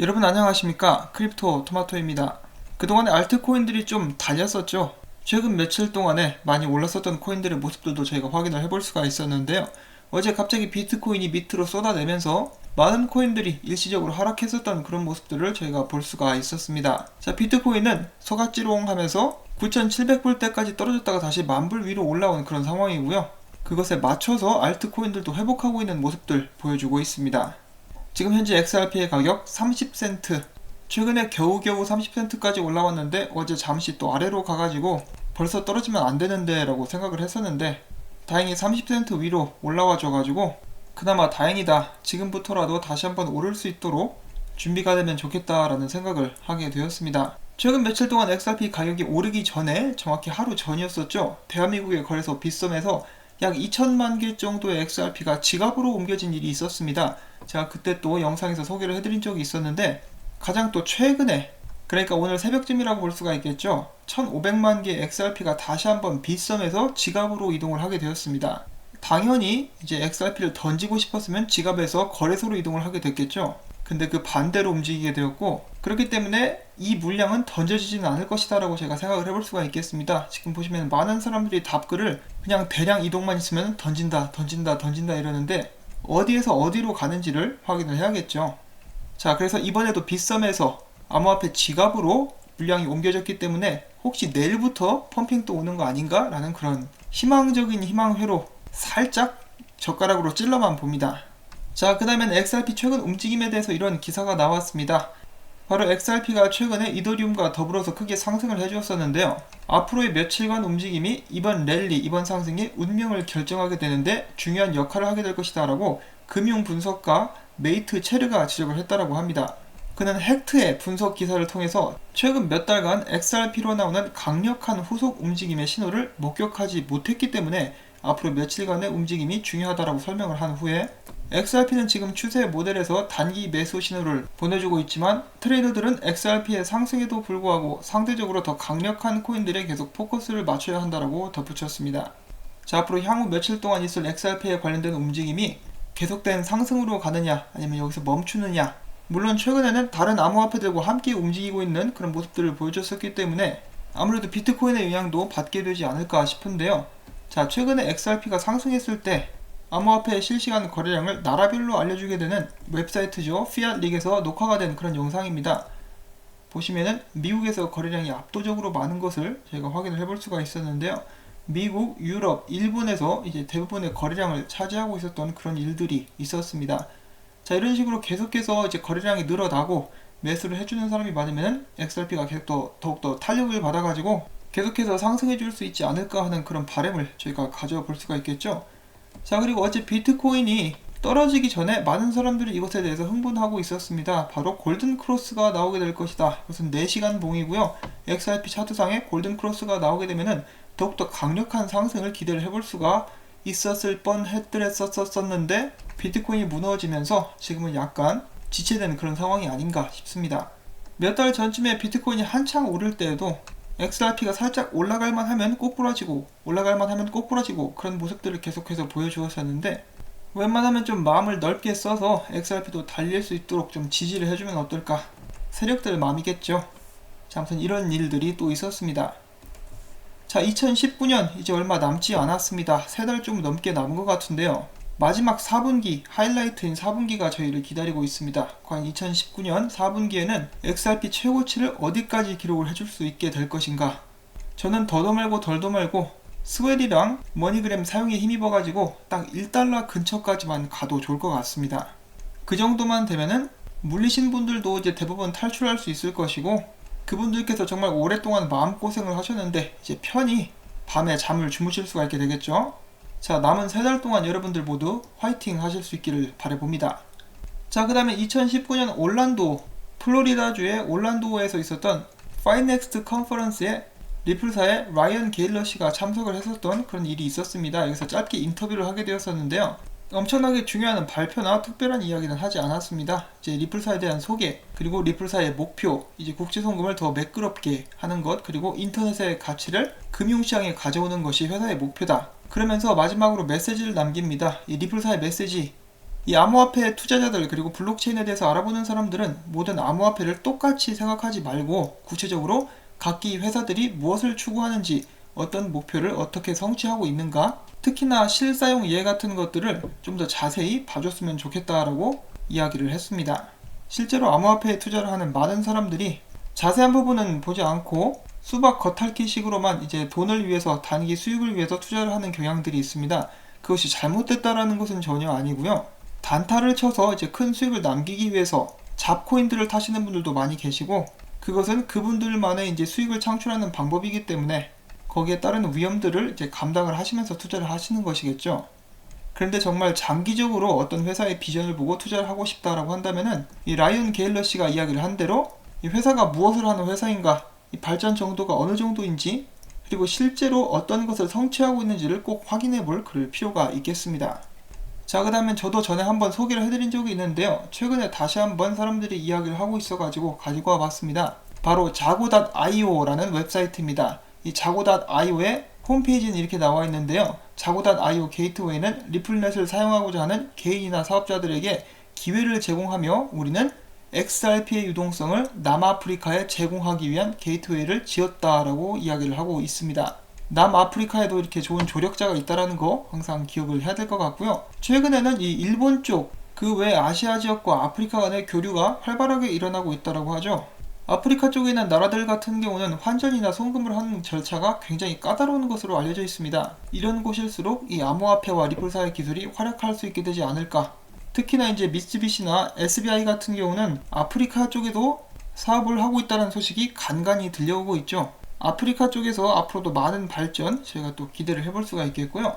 여러분 안녕하십니까? 크립토 토마토입니다. 그동안에 알트코인들이 좀 달렸었죠. 최근 며칠 동안에 많이 올랐었던 코인들의 모습들도 저희가 확인을 해볼 수가 있었는데요. 어제 갑자기 비트코인이 밑으로 쏟아내면서 많은 코인들이 일시적으로 하락했었던 그런 모습들을 저희가 볼 수가 있었습니다. 자 비트코인은 소갓지롱 하면서 9,700불 대까지 떨어졌다가 다시 만불 위로 올라온 그런 상황이고요. 그것에 맞춰서 알트코인들도 회복하고 있는 모습들 보여주고 있습니다 지금 현재 XRP의 가격 30센트. 최근에 겨우겨우 30센트까지 올라왔는데 어제 잠시 또 아래로 가가지고 벌써 떨어지면 안 되는데 라고 생각을 했었는데 다행히 30센트 위로 올라와 줘가지고 그나마 다행이다. 지금부터라도 다시 한번 오를 수 있도록 준비가 되면 좋겠다라는 생각을 하게 되었습니다. 최근 며칠 동안 XRP 가격이 오르기 전에 정확히 하루 전이었었죠. 대한민국의 거래소 빗썸에서 약 2천만 개 정도의 XRP가 지갑으로 옮겨진 일이 있었습니다. 제가 그때 또 영상에서 소개를 해드린 적이 있었는데 가장 또 최근에 그러니까 오늘 새벽쯤이라고 볼 수가 있겠죠. 1,500만 개 XRP가 다시 한번 빗썸에서 지갑으로 이동을 하게 되었습니다. 당연히 이제 XRP를 던지고 싶었으면 지갑에서 거래소로 이동을 하게 됐겠죠. 근데 그 반대로 움직이게 되었고 그렇기 때문에 이 물량은 던져지지는 않을 것이다 라고 제가 생각을 해볼 수가 있겠습니다. 지금 보시면 많은 사람들이 답글을 그냥 대량 이동만 있으면 던진다, 던진다, 던진다 이러는데 어디에서 어디로 가는지를 확인을 해야겠죠. 자, 그래서 이번에도 빗썸에서 암호화폐 지갑으로 물량이 옮겨졌기 때문에 혹시 내일부터 펌핑 또 오는 거 아닌가 라는 그런 희망적인 희망회로 살짝 젓가락으로 찔러만 봅니다. 자, 그 다음엔 XRP 최근 움직임에 대해서 이런 기사가 나왔습니다. 바로 XRP가 최근에 이더리움과 더불어서 크게 상승을 해주었었는데요. 앞으로의 며칠간 움직임이 이번 랠리, 이번 상승의 운명을 결정하게 되는데 중요한 역할을 하게 될 것이다 라고 금융 분석가 메이트 체르가 지적을 했다라고 합니다. 그는 헥트의 분석 기사를 통해서 최근 몇 달간 XRP로 나오는 강력한 후속 움직임의 신호를 목격하지 못했기 때문에 앞으로 며칠간의 움직임이 중요하다라고 설명을 한 후에 XRP는 지금 추세 모델에서 단기 매수 신호를 보내주고 있지만 트레이더들은 XRP의 상승에도 불구하고 상대적으로 더 강력한 코인들에 계속 포커스를 맞춰야 한다라고 덧붙였습니다. 자, 앞으로 향후 며칠 동안 있을 XRP에 관련된 움직임이 계속된 상승으로 가느냐 아니면 여기서 멈추느냐 물론 최근에는 다른 암호화폐들과 함께 움직이고 있는 그런 모습들을 보여줬었기 때문에 아무래도 비트코인의 영향도 받게 되지 않을까 싶은데요. 자, 최근에 XRP가 상승했을 때 암호화폐의 실시간 거래량을 나라별로 알려주게 되는 웹사이트죠. 피앗 릭에서 녹화가 된 그런 영상입니다. 보시면은 미국에서 거래량이 압도적으로 많은 것을 저희가 확인을 해볼 수가 있었는데요. 미국, 유럽, 일본에서 이제 대부분의 거래량을 차지하고 있었던 그런 일들이 있었습니다. 자, 이런 식으로 계속해서 이제 거래량이 늘어나고 매수를 해주는 사람이 많으면 XRP가 계속 더, 더욱더 탄력을 받아가지고 계속해서 상승해 줄 수 있지 않을까 하는 그런 바램을 저희가 가져와 볼 수가 있겠죠. 자 그리고 어제 비트코인이 떨어지기 전에 많은 사람들이 이것에 대해서 흥분하고 있었습니다. 바로 골든 크로스가 나오게 될 것이다. 이것은 4시간 봉이고요. XRP 차트상에 골든 크로스가 나오게 되면은 더욱더 강력한 상승을 기대를 해볼 수가 있었을 뻔 했더랬었었는데 비트코인이 무너지면서 지금은 약간 지체된 그런 상황이 아닌가 싶습니다. 몇 달 전쯤에 비트코인이 한창 오를 때에도 XRP가 살짝 올라갈만 하면 꼭 부러지고 올라갈만 하면 꼭 부러지고 그런 모습들을 계속해서 보여주었었는데 웬만하면 좀 마음을 넓게 써서 XRP도 달릴 수 있도록 좀 지지를 해주면 어떨까? 세력들 마음이겠죠? 자 아무튼 이런 일들이 또 있었습니다. 자 2019년 이제 얼마 남지 않았습니다. 세 달 좀 넘게 남은 것 같은데요 마지막 4분기 하이라이트인 4분기가 저희를 기다리고 있습니다. 과연 2019년 4분기에는 XRP 최고치를 어디까지 기록을 해줄 수 있게 될 것인가? 저는 더도 말고 덜도 말고 스웨디랑 머니그램 사용에 힘입어가지고 딱 1달러 근처까지만 가도 좋을 것 같습니다. 그 정도만 되면은 물리신 분들도 이제 대부분 탈출할 수 있을 것이고 그분들께서 정말 오랫동안 마음고생을 하셨는데 이제 편히 밤에 잠을 주무실 수가 있게 되겠죠. 자, 남은 세 달 동안 여러분들 모두 화이팅 하실 수 있기를 바라봅니다. 자, 그 다음에 2019년 올란도, 플로리다주의 올란도에서 있었던 파이넥스트 컨퍼런스에 리플사의 라이언 게일러 씨가 참석을 했었던 그런 일이 있었습니다. 여기서 짧게 인터뷰를 하게 되었었는데요. 엄청나게 중요한 발표나 특별한 이야기는 하지 않았습니다. 이제 리플사에 대한 소개, 그리고 리플사의 목표, 이제 국제 송금을 더 매끄럽게 하는 것, 그리고 인터넷의 가치를 금융시장에 가져오는 것이 회사의 목표다. 그러면서 마지막으로 메시지를 남깁니다. 이 리플사의 메시지 이 암호화폐 투자자들 그리고 블록체인에 대해서 알아보는 사람들은 모든 암호화폐를 똑같이 생각하지 말고 구체적으로 각기 회사들이 무엇을 추구하는지 어떤 목표를 어떻게 성취하고 있는가 특히나 실사용 예 같은 것들을 좀 더 자세히 봐줬으면 좋겠다라고 이야기를 했습니다. 실제로 암호화폐에 투자를 하는 많은 사람들이 자세한 부분은 보지 않고 수박 겉핥기식으로만 이제 돈을 위해서 단기 수익을 위해서 투자를 하는 경향들이 있습니다. 그것이 잘못됐다라는 것은 전혀 아니고요. 단타를 쳐서 이제 큰 수익을 남기기 위해서 잡코인들을 타시는 분들도 많이 계시고 그것은 그분들만의 이제 수익을 창출하는 방법이기 때문에 거기에 따르는 위험들을 이제 감당을 하시면서 투자를 하시는 것이겠죠. 그런데 정말 장기적으로 어떤 회사의 비전을 보고 투자를 하고 싶다라고 한다면은 이 라이언 게일러 씨가 이야기를 한 대로 이 회사가 무엇을 하는 회사인가, 이 발전 정도가 어느 정도인지, 그리고 실제로 어떤 것을 성취하고 있는지를 꼭 확인해 볼 그럴 필요가 있겠습니다. 자, 그 다음에 저도 전에 한번 소개를 해드린 적이 있는데요. 최근에 다시 한번 사람들이 이야기를 하고 있어가지고 가지고 와봤습니다. 바로 자고.io라는 웹사이트입니다. 이 자고.io의 홈페이지는 이렇게 나와 있는데요. 자고.io 게이트웨이는 리플넷을 사용하고자 하는 개인이나 사업자들에게 기회를 제공하며 우리는 XRP의 유동성을 남아프리카에 제공하기 위한 게이트웨이를 지었다라고 이야기를 하고 있습니다. 남아프리카에도 이렇게 좋은 조력자가 있다라는 거 항상 기억을 해야 될 것 같고요. 최근에는 이 일본 쪽 그 외 아시아 지역과 아프리카 간의 교류가 활발하게 일어나고 있다라고 하죠. 아프리카 쪽에 있는 나라들 같은 경우는 환전이나 송금을 하는 절차가 굉장히 까다로운 것으로 알려져 있습니다. 이런 곳일수록 이 암호화폐와 리플사의 기술이 활약할 수 있게 되지 않을까. 특히나 이제 미쓰비시나 SBI 같은 경우는 아프리카 쪽에도 사업을 하고 있다는 소식이 간간히 들려오고 있죠. 아프리카 쪽에서 앞으로도 많은 발전 저희가 또 기대를 해볼 수가 있겠고요.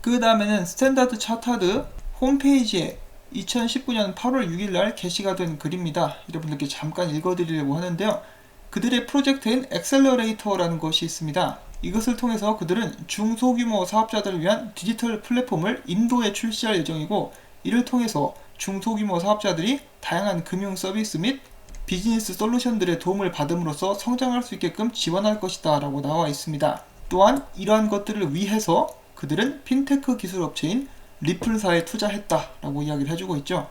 그 다음에는 스탠다드 차타드 홈페이지에 2019년 8월 6일 날 게시가 된 글입니다. 여러분들께 잠깐 읽어드리려고 하는데요. 그들의 프로젝트인 엑셀러레이터라는 것이 있습니다. 이것을 통해서 그들은 중소규모 사업자들을 위한 디지털 플랫폼을 인도에 출시할 예정이고 이를 통해서 중소규모 사업자들이 다양한 금융 서비스 및 비즈니스 솔루션들의 도움을 받음으로써 성장할 수 있게끔 지원할 것이다 라고 나와 있습니다. 또한 이러한 것들을 위해서 그들은 핀테크 기술 업체인 리플사에 투자했다라고 이야기를 해주고 있죠.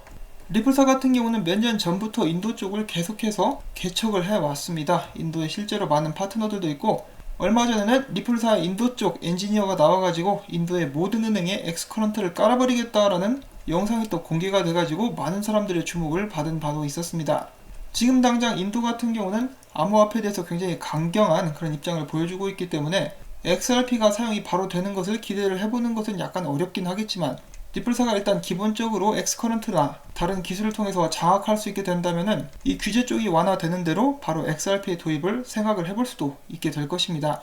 리플사 같은 경우는 몇 년 전부터 인도 쪽을 계속해서 개척을 해왔습니다. 인도에 실제로 많은 파트너들도 있고 얼마 전에는 리플사의 인도 쪽 엔지니어가 나와가지고 인도의 모든 은행에 엑스커런트를 깔아버리겠다라는 영상이 또 공개가 돼가지고 많은 사람들의 주목을 받은 바도 있었습니다. 지금 당장 인도 같은 경우는 암호화폐에 대해서 굉장히 강경한 그런 입장을 보여주고 있기 때문에 XRP가 사용이 바로 되는 것을 기대를 해보는 것은 약간 어렵긴 하겠지만 리플사가 일단 기본적으로 엑스커런트나 다른 기술을 통해서 장악할 수 있게 된다면은 이 규제 쪽이 완화되는 대로 바로 XRP의 도입을 생각을 해볼 수도 있게 될 것입니다.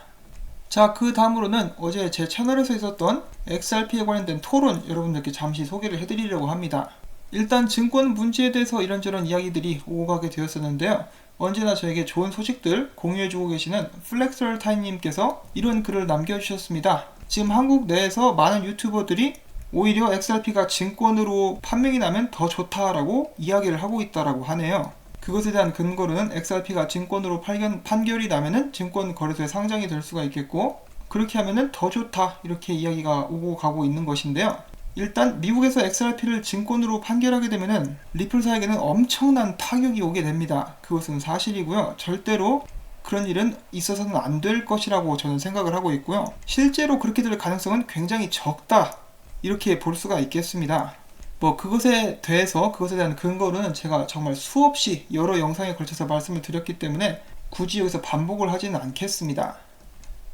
자, 그 다음으로는 어제 제 채널에서 있었던 XRP에 관련된 토론 여러분들께 잠시 소개를 해드리려고 합니다. 일단 증권 문제에 대해서 이런저런 이야기들이 오고 가게 되었었는데요. 언제나 저에게 좋은 소식들 공유해주고 계시는 플렉설 타임님께서 이런 글을 남겨주셨습니다. 지금 한국 내에서 많은 유튜버들이 오히려 XRP가 증권으로 판명이 나면 더 좋다라고 이야기를 하고 있다라고 하네요. 그것에 대한 근거로는 XRP가 증권으로 판결, 판결이 나면은 증권 거래소에 상장이 될 수가 있겠고 그렇게 하면은 더 좋다 이렇게 이야기가 오고 가고 있는 것인데요. 일단 미국에서 XRP를 증권으로 판결하게 되면은 리플사에게는 엄청난 타격이 오게 됩니다. 그것은 사실이고요. 절대로 그런 일은 있어서는 안 될 것이라고 저는 생각을 하고 있고요. 실제로 그렇게 될 가능성은 굉장히 적다. 이렇게 볼 수가 있겠습니다. 뭐 그것에 대해서 그것에 대한 근거는 제가 정말 수없이 여러 영상에 걸쳐서 말씀을 드렸기 때문에 굳이 여기서 반복을 하지는 않겠습니다.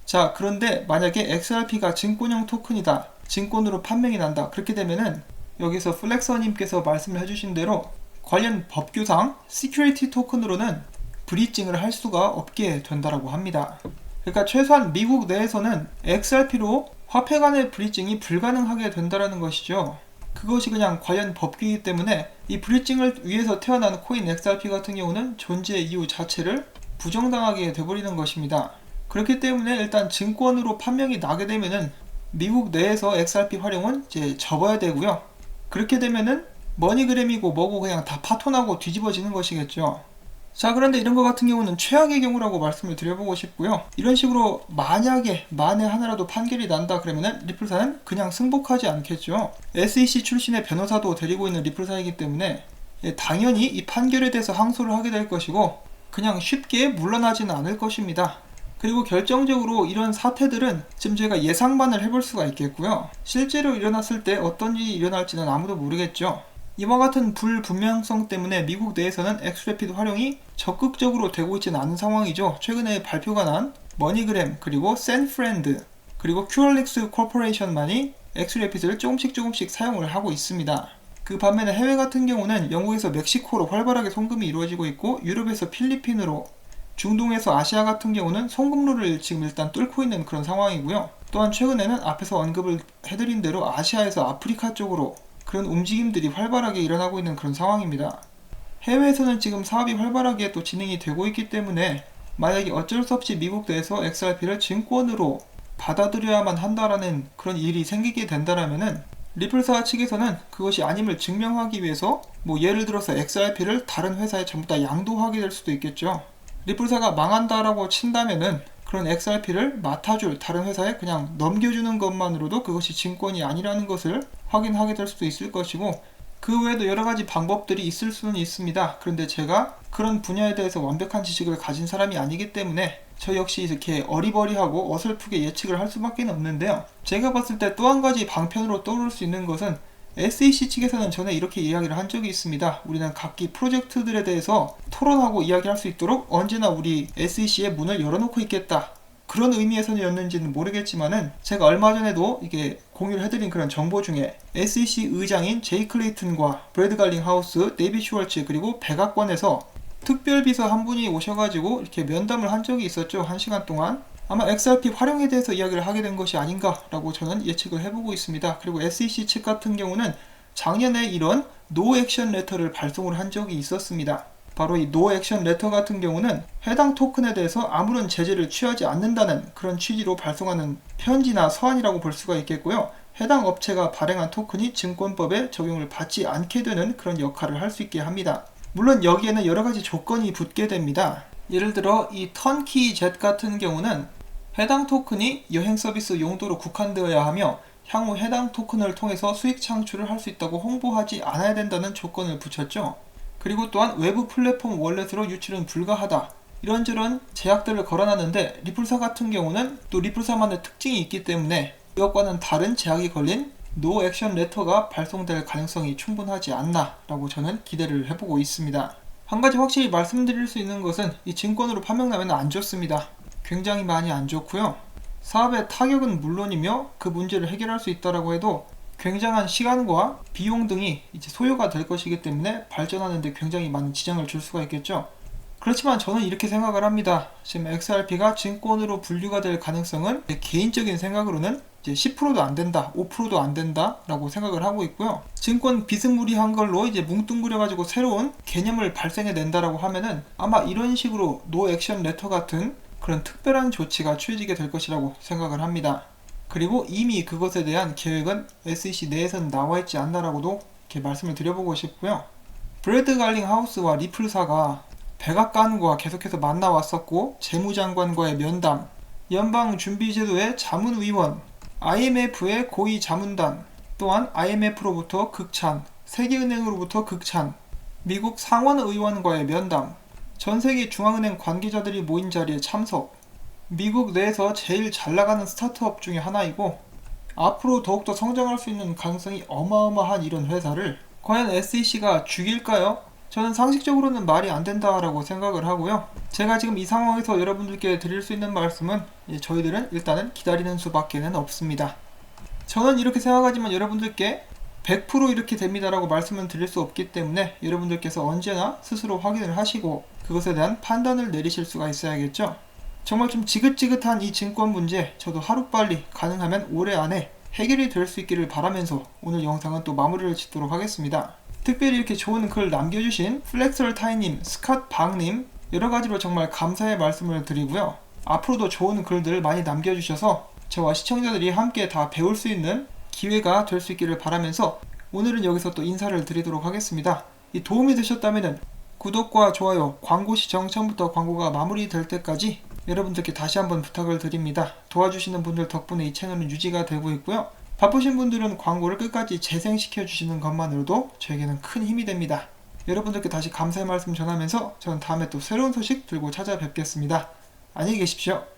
자, 그런데 만약에 XRP가 증권형 토큰이다. 증권으로 판명이 난다. 그렇게 되면은 여기서 플렉서님께서 말씀을 해주신 대로 관련 법규상 시큐리티 토큰으로는 브리징을 할 수가 없게 된다라고 합니다. 그러니까 최소한 미국 내에서는 XRP로 화폐 간의 브리징이 불가능하게 된다라는 것이죠. 그것이 그냥 관련 법규이기 때문에 이 브리징을 위해서 태어난 코인 XRP 같은 경우는 존재 이유 자체를 부정당하게 돼버리는 것입니다. 그렇기 때문에 일단 증권으로 판명이 나게 되면은 미국 내에서 XRP 활용은 이제 접어야 되고요. 그렇게 되면은 머니그램이고 뭐고 그냥 다 파토나고 뒤집어지는 것이겠죠. 자 그런데 이런 것 같은 경우는 최악의 경우라고 말씀을 드려보고 싶고요 이런 식으로 만약에 만에 하나라도 판결이 난다 그러면은 리플사는 그냥 승복하지 않겠죠 SEC 출신의 변호사도 데리고 있는 리플사이기 때문에 예, 당연히 이 판결에 대해서 항소를 하게 될 것이고 그냥 쉽게 물러나지는 않을 것입니다 그리고 결정적으로 이런 사태들은 지금 저희가 예상만을 해볼 수가 있겠고요 실제로 일어났을 때 어떤 일이 일어날지는 아무도 모르겠죠 이와 같은 불분명성 때문에 미국 내에서는 엑스레피드 활용이 적극적으로 되고 있지는 않은 상황이죠. 최근에 발표가 난 머니그램 그리고 샌프렌드 그리고 큐얼릭스 코퍼레이션만이 엑스레피드를 조금씩 조금씩 사용을 하고 있습니다. 그 반면에 해외 같은 경우는 영국에서 멕시코로 활발하게 송금이 이루어지고 있고 유럽에서 필리핀으로 중동에서 아시아 같은 경우는 송금로를 지금 일단 뚫고 있는 그런 상황이고요. 또한 최근에는 앞에서 언급을 해드린 대로 아시아에서 아프리카 쪽으로 그런 움직임들이 활발하게 일어나고 있는 그런 상황입니다. 해외에서는 지금 사업이 활발하게 또 진행이 되고 있기 때문에 만약에 어쩔 수 없이 미국 내에서 XRP를 증권으로 받아들여야만 한다라는 그런 일이 생기게 된다라면은 리플사 측에서는 그것이 아님을 증명하기 위해서 뭐 예를 들어서 XRP를 다른 회사에 전부 다 양도하게 될 수도 있겠죠. 리플사가 망한다라고 친다면은 그런 XRP를 맡아줄 다른 회사에 그냥 넘겨주는 것만으로도 그것이 증권이 아니라는 것을 확인하게 될 수도 있을 것이고 그 외에도 여러 가지 방법들이 있을 수는 있습니다. 그런데 제가 그런 분야에 대해서 완벽한 지식을 가진 사람이 아니기 때문에 저 역시 이렇게 어리버리하고 어설프게 예측을 할 수밖에 없는데요. 제가 봤을 때 또 한 가지 방편으로 떠오를 수 있는 것은 SEC 측에서는 전에 이렇게 이야기를 한 적이 있습니다. 우리는 각기 프로젝트들에 대해서 토론하고 이야기할 수 있도록 언제나 우리 SEC의 문을 열어놓고 있겠다. 그런 의미에서였는지는 모르겠지만은 제가 얼마 전에도 이게 공유를 해드린 그런 정보 중에 SEC 의장인 제이 클레이튼과 브래드 갈링 하우스, 데이비 슈월츠 그리고 백악관에서 특별 비서 한 분이 오셔가지고 이렇게 면담을 한 적이 있었죠. 한 시간 동안. 아마 XRP 활용에 대해서 이야기를 하게 된 것이 아닌가라고 저는 예측을 해보고 있습니다. 그리고 SEC 측 같은 경우는 작년에 이런 노 액션 레터를 발송을 한 적이 있었습니다. 바로 이 노 액션 레터 같은 경우는 해당 토큰에 대해서 아무런 제재를 취하지 않는다는 그런 취지로 발송하는 편지나 서한이라고 볼 수가 있겠고요. 해당 업체가 발행한 토큰이 증권법에 적용을 받지 않게 되는 그런 역할을 할 수 있게 합니다. 물론 여기에는 여러 가지 조건이 붙게 됩니다. 예를 들어 이 턴키 젯 같은 경우는 해당 토큰이 여행 서비스 용도로 국한되어야 하며 향후 해당 토큰을 통해서 수익 창출을 할 수 있다고 홍보하지 않아야 된다는 조건을 붙였죠. 그리고 또한 외부 플랫폼 월렛으로 유출은 불가하다. 이런저런 제약들을 걸어놨는데 리플사 같은 경우는 또 리플사만의 특징이 있기 때문에 이것과는 다른 제약이 걸린 노 액션 레터가 발송될 가능성이 충분하지 않나 라고 저는 기대를 해보고 있습니다. 한 가지 확실히 말씀드릴 수 있는 것은 이 증권으로 판명나면 안 좋습니다. 굉장히 많이 안 좋고요. 사업의 타격은 물론이며 그 문제를 해결할 수 있다라고 해도 굉장한 시간과 비용 등이 이제 소요가 될 것이기 때문에 발전하는 데 굉장히 많은 지장을 줄 수가 있겠죠. 그렇지만 저는 이렇게 생각을 합니다. 지금 XRP가 증권으로 분류가 될 가능성은 제 개인적인 생각으로는 이제 10%도 안 된다, 5%도 안 된다라고 생각을 하고 있고요. 증권 비스무리한 걸로 이제 뭉뚱그려 가지고 새로운 개념을 발생해 낸다라고 하면은 아마 이런 식으로 노 액션 레터 같은 그런 특별한 조치가 취해지게 될 것이라고 생각을 합니다. 그리고 이미 그것에 대한 계획은 SEC 내에서는 나와 있지 않나라고도 이렇게 말씀을 드려보고 싶고요. 브래드 갈링 하우스와 리플사가 백악관과 계속해서 만나왔었고 재무장관과의 면담, 연방준비제도의 자문위원, IMF의 고위 자문단, 또한 IMF로부터 극찬, 세계은행으로부터 극찬, 미국 상원의원과의 면담, 전 세계 중앙은행 관계자들이 모인 자리에 참석, 미국 내에서 제일 잘 나가는 스타트업 중에 하나이고 앞으로 더욱더 성장할 수 있는 가능성이 어마어마한 이런 회사를 과연 SEC가 죽일까요? 저는 상식적으로는 말이 안 된다라고 생각을 하고요. 제가 지금 이 상황에서 여러분들께 드릴 수 있는 말씀은 저희들은 일단은 기다리는 수밖에는 없습니다. 저는 이렇게 생각하지만 여러분들께 100% 이렇게 됩니다라고 말씀을 드릴 수 없기 때문에 여러분들께서 언제나 스스로 확인을 하시고 그것에 대한 판단을 내리실 수가 있어야겠죠. 정말 좀 지긋지긋한 이 증권 문제 저도 하루빨리 가능하면 올해 안에 해결이 될 수 있기를 바라면서 오늘 영상은 또 마무리를 짓도록 하겠습니다. 특별히 이렇게 좋은 글 남겨주신 플렉설 타이님, 스캇 박님 여러 가지로 정말 감사의 말씀을 드리고요. 앞으로도 좋은 글들 많이 남겨주셔서 저와 시청자들이 함께 다 배울 수 있는 기회가 될 수 있기를 바라면서 오늘은 여기서 또 인사를 드리도록 하겠습니다. 이 도움이 되셨다면 구독과 좋아요, 광고 시청 처음부터 광고가 마무리될 때까지 여러분들께 다시 한번 부탁을 드립니다. 도와주시는 분들 덕분에 이 채널은 유지가 되고 있고요. 바쁘신 분들은 광고를 끝까지 재생시켜 주시는 것만으로도 저에게는 큰 힘이 됩니다. 여러분들께 다시 감사의 말씀 전하면서 저는 다음에 또 새로운 소식 들고 찾아뵙겠습니다. 안녕히 계십시오.